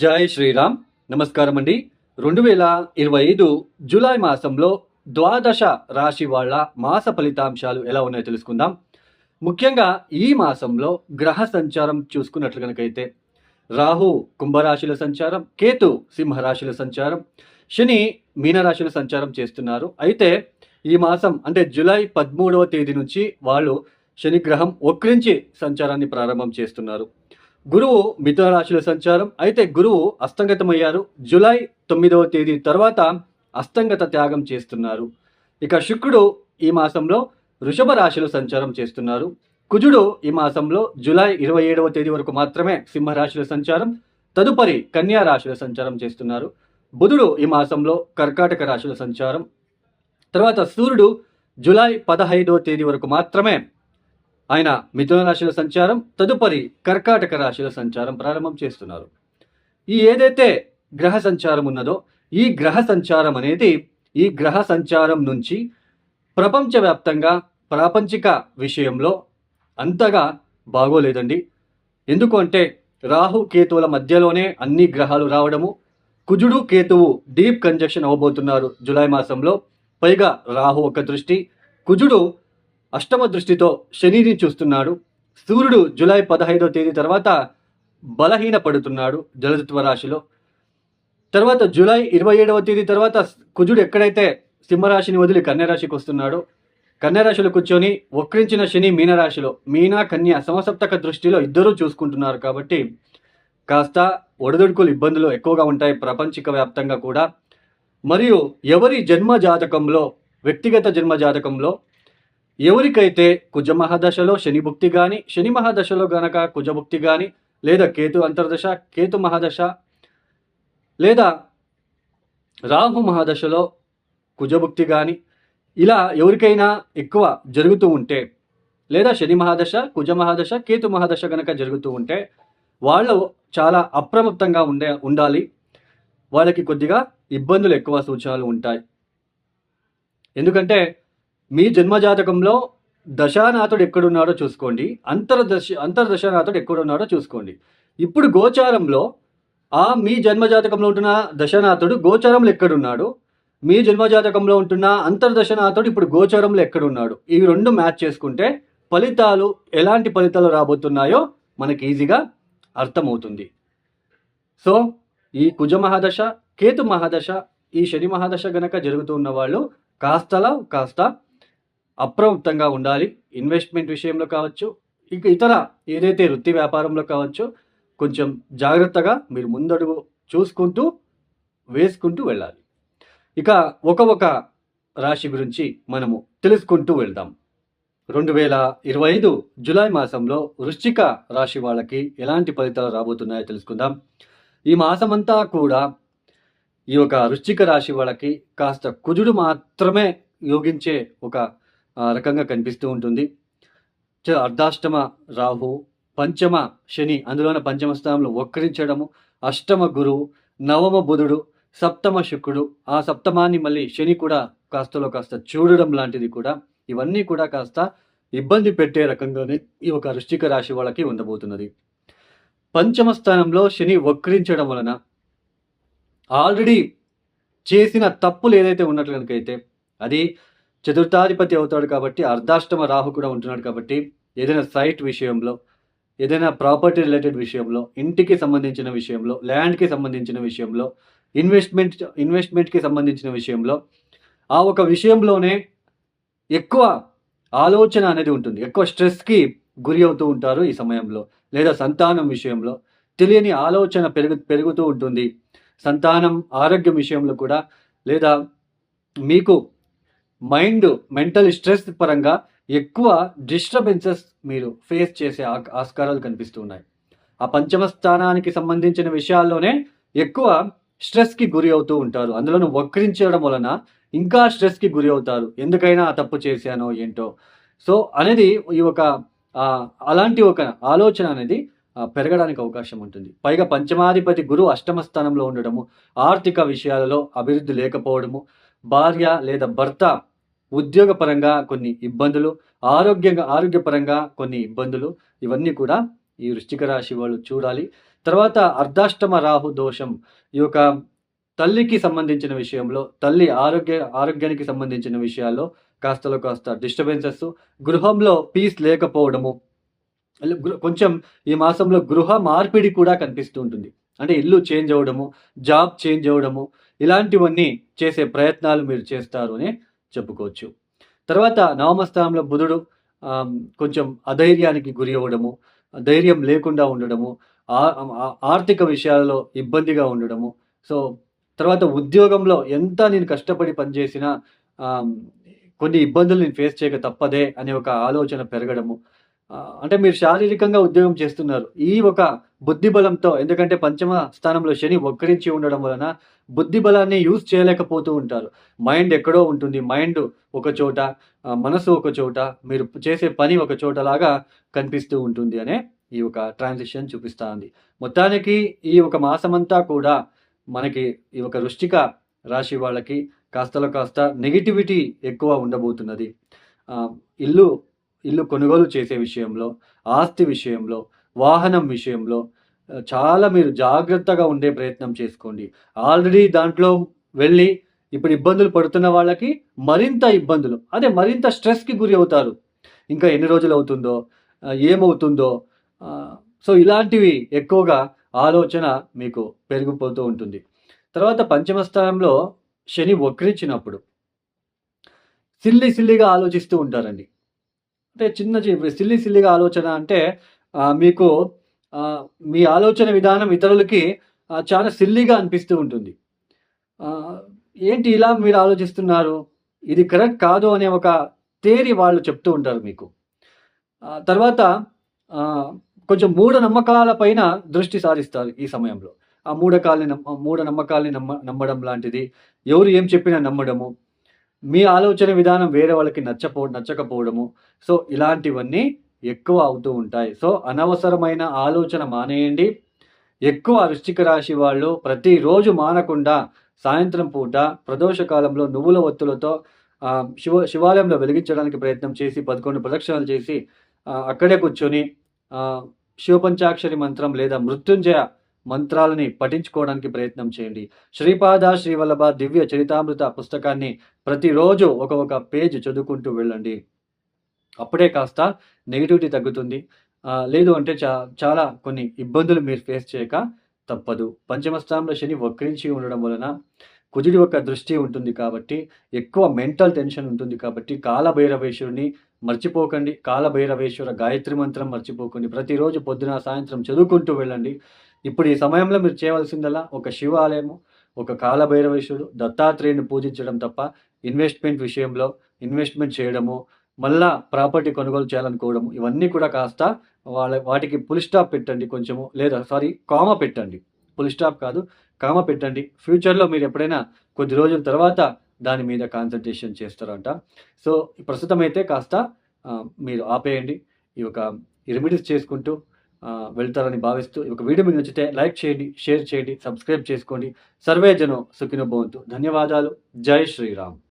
జై శ్రీరామ్. నమస్కారం అండి రెండు వేల ఇరవై ఐదు జూలై మాసంలో ద్వాదశ రాశి వాళ్ళ మాస ఫలితాంశాలు ఎలా ఉన్నాయో తెలుసుకుందాం. ముఖ్యంగా ఈ మాసంలో గ్రహ సంచారం చూసుకున్నట్లు కనుకైతే రాహు కుంభరాశుల సంచారం కేతు సింహరాశుల సంచారం శని మీనరాశిల సంచారం చేస్తున్నారు. అయితే ఈ మాసం అంటే జూలై పదమూడవ తేదీ నుంచి వాళ్ళు శని గ్రహం వక్రించి సంచారాన్ని ప్రారంభం చేస్తున్నారు. గురువు మిథున రాశిలో సంచారం. అయితే గురువు అస్తంగతమయ్యారు. జూలై తొమ్మిదవ తేదీ తర్వాత అస్తంగత త్యాగం చేస్తున్నారు. ఇక శుక్రుడు ఈ మాసంలో వృషభ రాశిలో సంచారం చేస్తున్నారు. కుజుడు ఈ మాసంలో జులై ఇరవై ఏడవ తేదీ వరకు మాత్రమే సింహరాశిలో సంచారం. తదుపరి కన్యా రాశిలో సంచారం చేస్తున్నారు. బుధుడు ఈ మాసంలో కర్కాటక రాశిలో సంచారం. తర్వాత సూర్యుడు జులై పదహైదవ తేదీ వరకు మాత్రమే ఆయన మిథున రాశిలో సంచారం తదుపరి కర్కాటక రాశిలో సంచారం ప్రారంభం చేస్తున్నారు. ఈ ఏదైతే గ్రహ సంచారం ఉన్నదో ఈ గ్రహ సంచారం అనేది ఈ గ్రహ సంచారం నుంచి ప్రపంచవ్యాప్తంగా ప్రాపంచిక విషయంలో అంతగా బాగోలేదండి. ఎందుకు అంటే రాహు కేతువుల మధ్యలోనే అన్ని గ్రహాలు రావడము కుజుడు కేతువు డీప్ కంజక్షన్ అవ్వబోతున్నారు జూలై మాసంలో. పైగా రాహు ఒక దృష్టి కుజుడు అష్టమ దృష్టితో శనిని చూస్తున్నాడు. సూర్యుడు జూలై పదహైదవ తేదీ తర్వాత బలహీన పడుతున్నాడు జలతత్వ రాశిలో. తర్వాత జూలై ఇరవై ఏడవ తేదీ తర్వాత కుజుడు ఎక్కడైతే సింహరాశిని వదిలి కన్యరాశికి వస్తున్నాడో కన్యరాశిలో కూర్చొని వక్రించిన శని మీనరాశిలో మీన కన్య సమసప్తక దృష్టిలో ఇద్దరూ చూసుకుంటున్నారు కాబట్టి కాస్త ఒడదొడుకులు ఇబ్బందులు ఎక్కువగా ఉంటాయి ప్రపంచిక వ్యాప్తంగా కూడా. మరియు ఎవరి జన్మ జాతకంలో వ్యక్తిగత జన్మ జాతకంలో ఎవరికైతే కుజ మహాదశలో శని భుక్తి కానీ శని మహాదశలో గనక కుజభుక్తి కానీ లేదా కేతు అంతర్దశ కేతు మహాదశ లేదా రాహు మహాదశలో కుజభుక్తి కానీ ఇలా ఎవరికైనా ఎక్కువ జరుగుతూ ఉంటే లేదా శని మహాదశ కుజ మహాదశ కేతు మహాదశ గనక జరుగుతూ ఉంటే వాళ్ళు చాలా అప్రమత్తంగా ఉండే ఉండాలి. వాళ్ళకి కొద్దిగా ఇబ్బందులు ఎక్కువ సూచనలు ఉంటాయి. ఎందుకంటే మీ జన్మజాతకంలో దశానాథుడు ఎక్కడున్నాడో చూసుకోండి. అంతర్దశ అంతర్దశానాథుడు ఎక్కడున్నాడో చూసుకోండి. ఇప్పుడు గోచారంలో ఆ మీ జన్మజాతకంలో ఉంటున్న దశనాథుడు గోచారంలో ఎక్కడున్నాడు? మీ జన్మజాతకంలో ఉంటున్న అంతర్దశనాథుడు ఇప్పుడు గోచారంలో ఎక్కడున్నాడు? ఇవి రెండు మ్యాచ్ చేసుకుంటే ఫలితాలు ఎలాంటి ఫలితాలు రాబోతున్నాయో మనకి ఈజీగా అర్థమవుతుంది. సో ఈ కుజ మహాదశ కేతు మహాదశ ఈ శని మహాదశ గనక జరుగుతున్న వాళ్ళు కాస్తలా కాస్త అప్రమత్తంగా ఉండాలి. ఇన్వెస్ట్మెంట్ విషయంలో కావచ్చు ఇక ఇతర ఏదైతే వృత్తి వ్యాపారంలో కావచ్చు కొంచెం జాగ్రత్తగా మీరు ముందడుగు చూసుకుంటూ వేసుకుంటూ వెళ్ళాలి. ఇక ఒక ఒక రాశి గురించి మనము తెలుసుకుంటూ వెళ్దాం. రెండు వేల ఇరవై ఐదు జులై మాసంలో వృశ్చిక రాశి వాళ్ళకి ఎలాంటి ఫలితాలు రాబోతున్నాయో తెలుసుకుందాం. ఈ మాసమంతా కూడా ఈ యొక్క వృశ్చిక రాశి వాళ్ళకి కాస్త కుజుడు మాత్రమే యోగించే ఒక రకంగా కనిపిస్తూ ఉంటుంది. చ- అర్ధాష్టమ రాహు పంచమ శని అందులోన పంచమ స్థానంలో వక్రించడము అష్టమ గురువు నవమ బుధుడు సప్తమ శుక్రుడు ఆ సప్తమాన్ని మళ్ళీ శని కూడా కాస్తలో కాస్త చూడడం లాంటిది కూడా ఇవన్నీ కూడా కాస్త ఇబ్బంది పెట్టే రకంగానే ఈ ఒక వృష్టిక రాశి వాళ్ళకి ఉండబోతున్నది. పంచమ స్థానంలో శని వక్రించడం వలన ఆల్రెడీ చేసిన తప్పులు ఏదైతే ఉన్నట్లు కనుకైతే అది చతుర్థాధిపతి అవుతాడు కాబట్టి అర్ధాష్టమ రాహు కూడా ఉంటున్నాడు కాబట్టి ఏదైనా సైట్ విషయంలో ఏదైనా ప్రాపర్టీ రిలేటెడ్ విషయంలో ఇంటికి సంబంధించిన విషయంలో ల్యాండ్కి సంబంధించిన విషయంలో ఇన్వెస్ట్మెంట్ ఇన్వెస్ట్మెంట్కి సంబంధించిన విషయంలో ఆ ఒక విషయంలోనే ఎక్కువ ఆలోచన అనేది ఉంటుంది. ఎక్కువ స్ట్రెస్కి గురి అవుతూ ఉంటారు ఈ సమయంలో లేదా సంతానం విషయంలో. తెలియని ఆలోచన పెరుగు పెరుగుతూ ఉంటుంది. సంతానం ఆరోగ్యం విషయంలో కూడా లేదా మీకు మైండ్ మెంటల్ స్ట్రెస్ పరంగా ఎక్కువ డిస్టర్బెన్సెస్ మీరు ఫేస్ చేసే ఆ- ఆస్కారాలు కనిపిస్తూ ఉన్నాయి. ఆ పంచమ స్థానానికి సంబంధించిన విషయాల్లోనే ఎక్కువ స్ట్రెస్కి గురి అవుతూ ఉంటారు. అందులోనూ వక్రించడం వలన ఇంకా స్ట్రెస్కి గురి అవుతారు. ఎందుకైనా ఆ తప్పు చేశానో ఏంటో. సో అనేది ఈ ఒక అలాంటి ఒక ఆలోచన అనేది పెరగడానికి అవకాశం ఉంటుంది. పైగా పంచమాధిపతి గురువు అష్టమ స్థానంలో ఉండడము ఆర్థిక విషయాలలో అభివృద్ధి లేకపోవడము భార్య లేదా భర్త ఉద్యోగపరంగా కొన్ని ఇబ్బందులు ఆరోగ్యంగా ఆరోగ్యపరంగా కొన్ని ఇబ్బందులు ఇవన్నీ కూడా ఈ వృశ్చిక రాశి వాళ్ళు చూడాలి. తర్వాత అర్ధాష్టమ రాహు దోషం ఈ యొక్క తల్లికి సంబంధించిన విషయంలో తల్లి ఆరోగ్య ఆరోగ్యానికి సంబంధించిన విషయాల్లో కాస్తలో కాస్త డిస్టర్బెన్సెస్ గృహంలో పీస్ లేకపోవడము కొంచెం ఈ మాసంలో గృహ మార్పిడి కూడా కనిపిస్తూ ఉంటుంది. అంటే ఇల్లు చేంజ్ అవ్వడము జాబ్ చేంజ్ అవ్వడము ఇలాంటివన్నీ చేసే ప్రయత్నాలు మీరు చేస్తారు అని చెప్పుకోవచ్చు. తర్వాత నవమస్థానంలో బుధుడు కొంచెం అధైర్యానికి గురి అవ్వడము ధైర్యం లేకుండా ఉండడము ఆర్థిక విషయాలలో ఇబ్బందిగా ఉండడము. సో తర్వాత ఉద్యోగంలో ఎంత నేను కష్టపడి పనిచేసినా కొన్ని ఇబ్బందులు నేను ఫేస్ చేయక తప్పదే అనే ఒక ఆలోచన పెరగడము. అంటే మీరు శారీరకంగా ఉద్యోగం చేస్తున్నారు. ఈ ఒక బుద్ధి బలంతో ఎందుకంటే పంచమ స్థానంలో శని వక్రించి ఉండడం వలన బుద్ధి బలాన్ని యూజ్ చేయలేకపోతూ ఉంటారు. మైండ్ ఎక్కడో ఉంటుంది. మైండ్ ఒక చోట మనసు ఒక చోట మీరు చేసే పని ఒక చోట లాగా కనిపిస్తూ ఉంటుంది అనే ఈ ఒక ట్రాన్సిషన్ చూపిస్తా ఉంది మొత్తానికి ఈ ఒక మాసమంతా కూడా మనకి ఈ ఒక వృష్టిక రాశి వాళ్ళకి కాస్తలో కాస్త నెగిటివిటీ ఎక్కువ ఉండబోతున్నది. ఇల్లు ఇల్లు కొనుగోలు చేసే విషయంలో ఆస్తి విషయంలో వాహనం విషయంలో చాలా మీరు జాగ్రత్తగా ఉండే ప్రయత్నం చేసుకోండి. ఆల్రెడీ దాంట్లో వెళ్ళి ఇప్పుడు ఇబ్బందులు పడుతున్న వాళ్ళకి మరింత ఇబ్బందులు అదే మరింత స్ట్రెస్కి గురి అవుతారు. ఇంకా ఎన్ని రోజులు అవుతుందో ఏమవుతుందో సో ఇలాంటివి ఎక్కువగా ఆలోచన మీకు పెరిగిపోతూ ఉంటుంది. తర్వాత పంచమ స్థానంలో శని వక్రించినప్పుడు సిల్లి సిల్లిగా ఆలోచిస్తూ ఉంటారండి. అంటే చిన్న చి- సిల్లి సిల్లిగా ఆలోచన అంటే మీకు మీ ఆలోచన విధానం ఇతరులకి చాలా సిల్లీగా అనిపిస్తూ ఉంటుంది. ఏంటి ఇలా మీరు ఆలోచిస్తున్నారు? ఇది కరెక్ట్ కాదు అనే ఒక థేరీ వాళ్ళు చెప్తూ ఉంటారు మీకు. తర్వాత కొంచెం మూఢ నమ్మకాల పైన దృష్టి సారిస్తారు ఈ సమయంలో. ఆ మూఢకాల్ని నమ్మ మూఢ నమ్మకాల్ని నమ్మ నమ్మడం లాంటిది. ఎవరు ఏం చెప్పినా నమ్మడము. మీ ఆలోచన విధానం వేరే వాళ్ళకి నచ్చపో నచ్చకపోవడము. సో ఇలాంటివన్నీ ఎక్కువ అవుతూ ఉంటాయి. సో అనవసరమైన ఆలోచన మానేయండి. ఎక్కువ వృశ్చిక రాశి వాళ్ళు ప్రతిరోజు మానకుండా సాయంత్రం పూట ప్రదోష కాలంలో నువ్వుల ఒత్తులతో శివ శివాలయంలో వెలిగించడానికి ప్రయత్నం చేసి పదకొండు ప్రదక్షిణలు చేసి అక్కడే కూర్చొని శివపంచాక్షరి మంత్రం లేదా మృత్యుంజయ మంత్రాలని పఠించుకోవడానికి ప్రయత్నం చేయండి. శ్రీపాద శ్రీవల్లభ దివ్య చరితామృత పుస్తకాన్ని ప్రతిరోజు ఒక ఒక పేజ్ చదువుకుంటూ వెళ్ళండి. అప్పుడే కాస్త నెగిటివిటీ తగ్గుతుంది. లేదు అంటే చా చాలా కొన్ని ఇబ్బందులు మీరు ఫేస్ చేయక తప్పదు. పంచమస్థానంలో శని వక్రించి ఉండడం వలన కుజుడి యొక్క దృష్టి ఉంటుంది కాబట్టి ఎక్కువ మెంటల్ టెన్షన్ ఉంటుంది కాబట్టి కాలభైరవేశ్వరుని మర్చిపోకండి. కాలభైరవేశ్వర గాయత్రి మంత్రం మర్చిపోకండి. ప్రతిరోజు పొద్దున సాయంత్రం చదువుకుంటూ వెళ్ళండి. ఇప్పుడు ఈ సమయంలో మీరు చేయవలసిందల్లా ఒక శివాలయము ఒక కాలభైరవేశ్వరుడు దత్తాత్రేయుని పూజించడం తప్ప ఇన్వెస్ట్మెంట్ విషయంలో ఇన్వెస్ట్మెంట్ చేయడము మళ్ళా ప్రాపర్టీ కొనుగోలు చేయాలనుకోవడము ఇవన్నీ కూడా కాస్త వాళ్ళ వాటికి పుల్ స్టాప్ పెట్టండి కొంచెము లేదా సారీ కామ పెట్టండి. పుల్ స్టాప్ కాదు కామ పెట్టండి. ఫ్యూచర్లో మీరు ఎప్పుడైనా కొద్ది రోజుల తర్వాత దాని మీద కాన్సన్ట్రేషన్ చేస్తారంట. సో ప్రస్తుతం అయితే కాస్త మీరు ఆపేయండి. ఈ యొక్క రెమెడీస్ చేసుకుంటూ వెళ్తారని భావిస్తూ ఒక యొక్క వీడియో మీకు నచ్చితే లైక్ చేయండి షేర్ చేయండి సబ్స్క్రైబ్ చేసుకోండి. సర్వే జనం సుఖినో ధన్యవాదాలు. జై శ్రీరామ్.